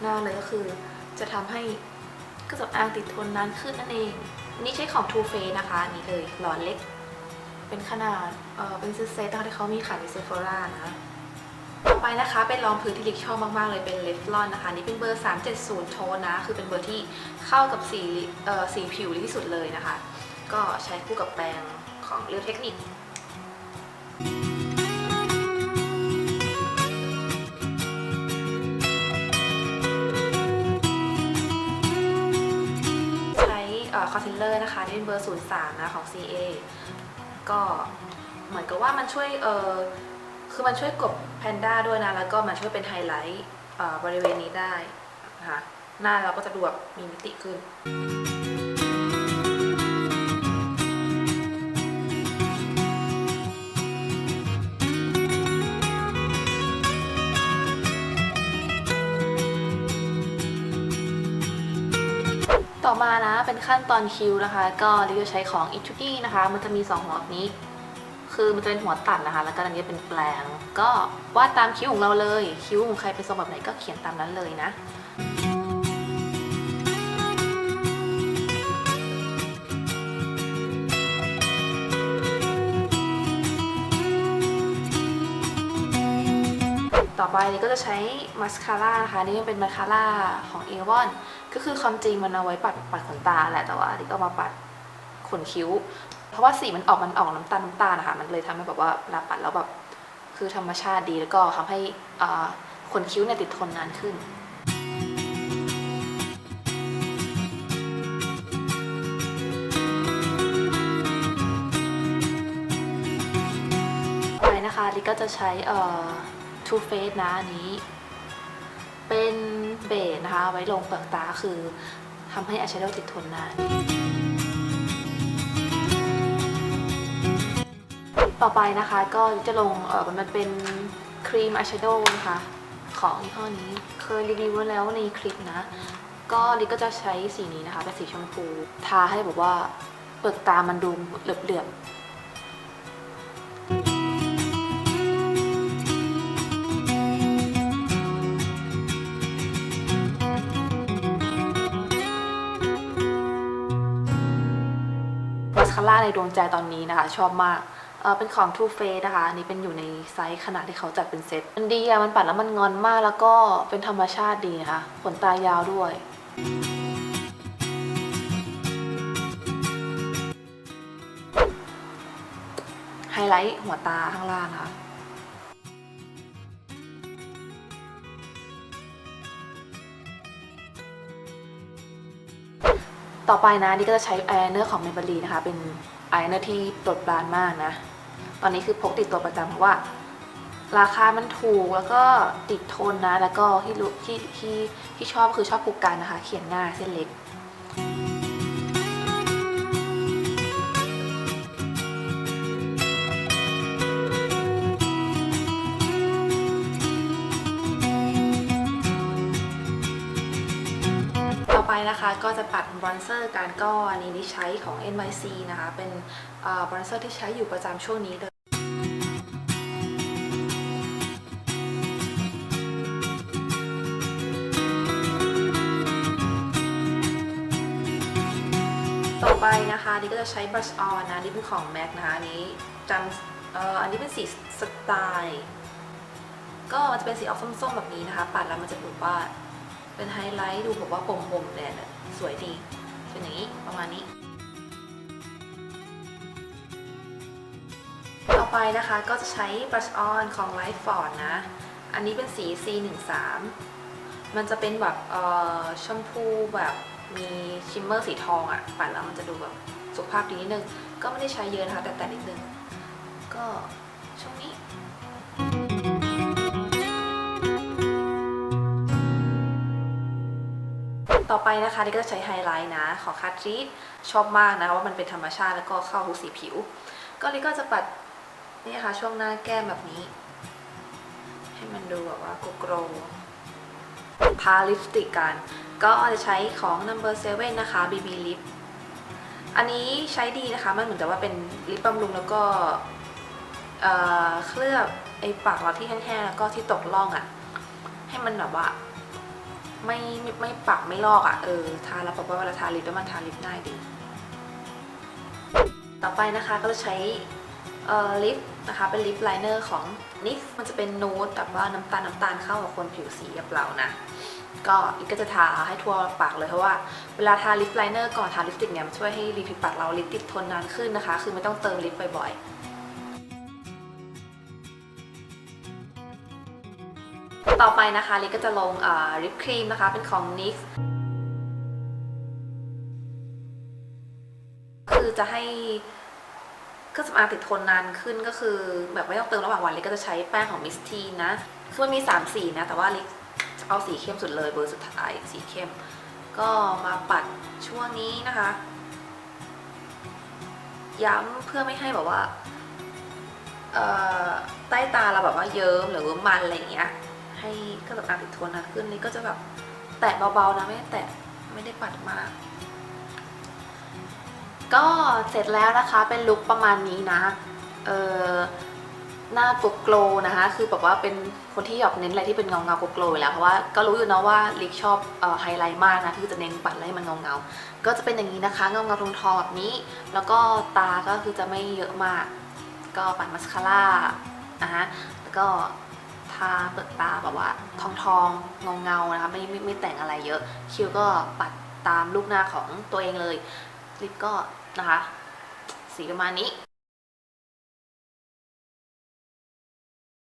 หน้าเลยก็คือ จะทำให้เครื่องสำอางติดทนนานขึ้นนั่นเอง นี่ใช้ของ Too Faced นะคะอันนี่เลยหลอดเล็ก เป็นขนาดเออเป็นเซตๆนที่เขามีขายในเซฟ h ร่านะต่อไปนะคะเป็นรองพื้นที่ลิกชอบมากๆเลยเป็นเลฟลอนนะคะนี่เป็นเบอร์ 370 โทนนะ คือเป็นเบอร์ที่เข้ากับสีเอ่อสีผิวที่สุดเลยนะคะ ก็ใช้คู่กับแปรงของเรียวเทคนิค คอนซีลเลอร์นะคะนี่เป็นเบอร์ 03 นะของ CA ก็เหมือนกับว่ามันช่วยเออคือมันช่วยกบแพนด้าด้วยนะ แล้วก็มันช่วยเป็นไฮไลท์บริเวณนี้ได้นะคะหน้าเราก็จะดูแบบมีมิติขึ้น ต่อมานะเป็นขั้นตอนคิ้วนะคะ ก็ลิจะใช้ของ i t u g i นะคะ มันจะมี 2 หัวแบบนี้ คือมันจะเป็นหัวตัดนะคะ แล้วก็อันนี้เป็นแปลง ก็วาดตามคิ้วของเราเลย คิ้วของใครเป็นทรงแบบไหนก็เขียนตามนั้นเลยนะต่อไปก็จะใช้มาสคาร่านะคะ นี่เป็นมาสคาร่าของ a อ o n ก็คือความจริงมันเอาไว้ปัดปัดขนตาแหละแต่ว่าอันนี้ก็มาปัดขนคิ้ว เพราะว่าสีมันออกมันออกน้ำตาลน้ำตาลนะคะมันเลยทำให้แบบว่าเวลาปัดแล้วแบบคือธรรมชาติดีแล้วก็ทำให้ขนคิ้วเนี่ยติดทนนานขึ้นไปนะคะลิก็จะใช้เอ่อ Too Faced นะอันนี้ นะคะไว้ลงเปลือกตาคือทำให้อายแชโดว์ติดทนนานต่อไปนะคะก็จะลงเออมันเป็นครีมอายแชโดว์นะคะ ของยี่ห้อนี้เคยรีวิวไว้แล้วในคลิปนะ ก็ลิก็จะใช้สีนี้นะคะเป็นสีชมพู ทาให้แบบว่าเปลือกตามันดูเหลือบๆาสคาร่าในดวงใจตอนนี้นะคะ ชอบมากเออเป็นของ Too Faced นะคะอันนี้เป็นอยู่ในไซส์ขนาดที่เขาจัดเป็นเซ็ตมันดีอะมันปัดแล้วมันงอนมากแล้วก็เป็นธรรมชาติดีนะคะขนตายาวด้วยไฮไลท์หัวตาข้างล่างนะคะ ต่อไปนะนี่ก็จะใช้อายไลเนอร์ของเมเบลีนะคะ เป็นอายไลเนอร์ที่โปรดปรานมากนะ ตอนนี้คือพกติดตัวประจำเพราะว่า ราคามันถูกแล้วก็ติดทนนะ แล้วก็ที่ที่ที่ที่ชอบคือชอบผูกกันนะคะ เขียนง่ายเส้นเล็ก ก็จะปัดบรอนเซอร์กันก็อันนี้ดิใช้ของ NYC นะคะ เป็นบรอนเซอร์ที่ใช้อยู่ประจำช่วงนี้เลยต่อไปนะคะดิก็จะใช้ brush on นะนี่เป็นของ MAC นะคะอันนี้จำเอ่ออันนี้เป็นสีสไตล์ ก็มันจะเป็นสีออกส้มๆแบบนี้นะคะ ปัดแล้วมันจะดูว่า เป็นไฮไลท์ดูแบบว่าปมๆแดดอะสวยดีเป็นอย่างนี้ประมาณนี้ ต่อไปนะคะก็จะใช้ brush on ของ Life Ford นะ อันนี้เป็นสี C13 มันจะเป็นแบบเอ่อชมพูแบบมีชิมเมอร์สีทองอะปัดแล้วมันจะดูแบบสุขภาพดีนิดนึง ก็ไม่ได้ใช้เยอะนะคะ แต่แต่นิดนึง ก็ช่วงนี้ ต่อไปนะคะนี่ก็จะใช้ไฮไลท์นะของคาทรีสชอบมากนะว่ามันเป็นธรรมชาติแล้วก็เข้าทุกสีผิว ก็นี่ก็จะปัดนี่ค่ะช่วงหน้าแก้มแบบนี้ ให้มันดูแบบว่าโกรทาลิปสติกกัน ก็จะใช้ของ number 7นะคะ BB lip อันนี้ใช้ดีนะคะ มันเหมือนกับว่าเป็นลิปบำรุงแล้วก็เอ่อเคลือบไอ้ปากเราที่แห้งๆแล้วก็ที่ตกล่องอะ่ะ ให้มันแบบว่า ไม่ไม่ไม่ปักไม่ลอกอะ่ะเออทาแล้วแบบว่าเวลาทาลิปแล้วมันทาลิปง่ายดี ต่อไปนะคะก็จะใช้เอ่อลิปนะคะเป็นลิปไลเนอร์ของ NYX มันจะเป็นนูดแบบว่าน้ำตาลน้ำตาลเข้ากับคนผิวสีแบบเรานะก็ลิปก็จะทาให้ทั่วปากเลยเพราะว่าเวลาทาลิปไลเนอร์ก่อนทาลิปสติกเนี่ยมันช่วยให้ริมฝีปากเราลิปติดทนนานขึ้นนะคะ คือไม่ต้องเติมลิปบ่อยๆ ต่อไปนะคะลิก็จะลงลิปครีมนะคะเป็นของ NYX คือจะให้เครื่องสำอางติดทนนานขึ้นก็คือ แบบไม่ต้องเติมระหว่างวันลิปก็จะใช้แป้งของ Miss T นะคือมันมี 3 สีนะ แต่ว่าลิปจะเอาสีเข้มสุดเลยเบอร์สุดท้ายสีเข้ม ก็มาปัดช่วงนี้นะคะ ย้ำเพื่อไม่ให้แบบว่าเอ่อใต้ตาเราแบบว่าเยิ้มหรือมันอะไรอย่างเงี้ย ให้เครื่องสำอางติดทนนานขึ้นนี่ก็จะแบบแตะเบาๆนะไม่ได้แตะไม่ได้ปัดมาก ก็เสร็จแล้วนะคะเป็นลุคประมาณนี้นะเออหน้ากุกโกลนะคะ คือแบบว่าเป็นคนที่อยากเน้นอะไรที่เป็นเงาเงาๆกุกโกลอยู่แล้วเพราะว่าก็รู้อยู่นะว่าลิกชอบไฮไลท์มากนะคือจะเน้นปัดอะไรให้มันเงาเงาก็จะเป็นอย่างนี้นะคะเงาเงาทองทองแบบนี้ แล้วก็ตาก็คือจะไม่เยอะมาก ก็ปัดมัสคาร่านะฮะแล้วก็ ทาเปิดตาแบบว่าทองทองเงาเงาๆนะคะไม่ไม่ไม่แต่งอะไรเยอะ คิ้วก็ปัดตามลูกหน้าของตัวเองเลยลิปก็นะคะ สีประมาณนี้